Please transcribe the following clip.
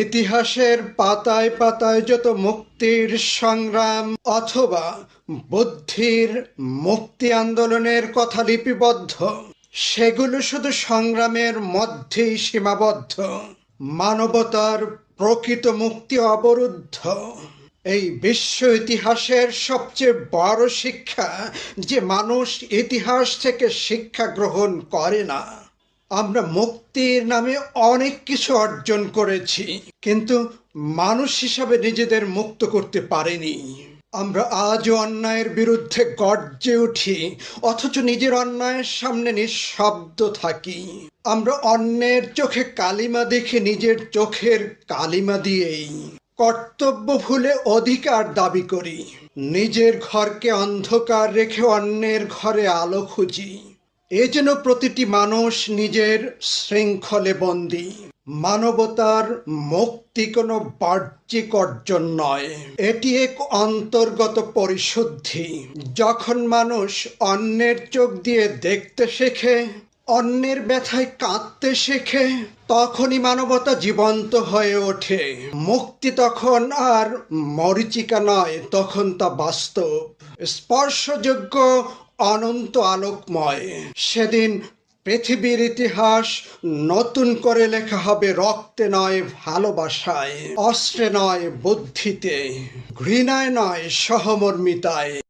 ইতিহাসের পাতায় পাতায় যত মুক্তির সংগ্রাম অথবা বুদ্ধির মুক্তি আন্দোলনের কথা লিপিবদ্ধ, সেগুলো শুধু সংগ্রামের মধ্যেই সীমাবদ্ধ। মানবতার প্রকৃত মুক্তি অবরুদ্ধ। এই বিশ্ব ইতিহাসের সবচেয়ে বড় শিক্ষা যে মানুষ ইতিহাস থেকে শিক্ষা গ্রহণ করে না। আমরা মুক্তির নামে অনেক কিছু অর্জন করেছি, কিন্তু মানুষ হিসাবে নিজেদের মুক্ত করতে পারিনি। আমরা আজও অন্যায়ের বিরুদ্ধে গর্জে উঠি, অথচ নিজের অন্যায়ের সামনে নিঃশব্দ থাকি। আমরা অন্যের চোখে কালিমা দেখে নিজের চোখের কালিমা দিয়েই কর্তব্য ভুলে অধিকার দাবি করি। নিজের ঘরকে অন্ধকার রেখে অন্যের ঘরে আলো খুঁজি। এ যেন প্রতিটি মানুষ নিজের শৃঙ্খলে বন্দী। মানবতার মুক্তি কোনো বাহ্যিক অর্জন নয়। এটি এক অন্তর্গত পরিশুদ্ধি। যখন মানুষ অন্যের চোখ দিয়ে দেখতে শেখে, অন্যের ব্যথায় কাঁদতে শেখে, তখনই মানবতা জীবন্ত হয়ে ওঠে। মুক্তি তখন আর মরিচিকা নয়, তখন তা বাস্তব। স্পর্শযোগ্য অনন্ত আলোকময়। সেদিন পৃথিবীর ইতিহাস নতুন করে লেখা হবে রক্তে নয়, ভালোবাসায়। অস্ত্রে নয়, বুদ্ধিতে। ঘৃণায় নয়, সহমর্মিতায়।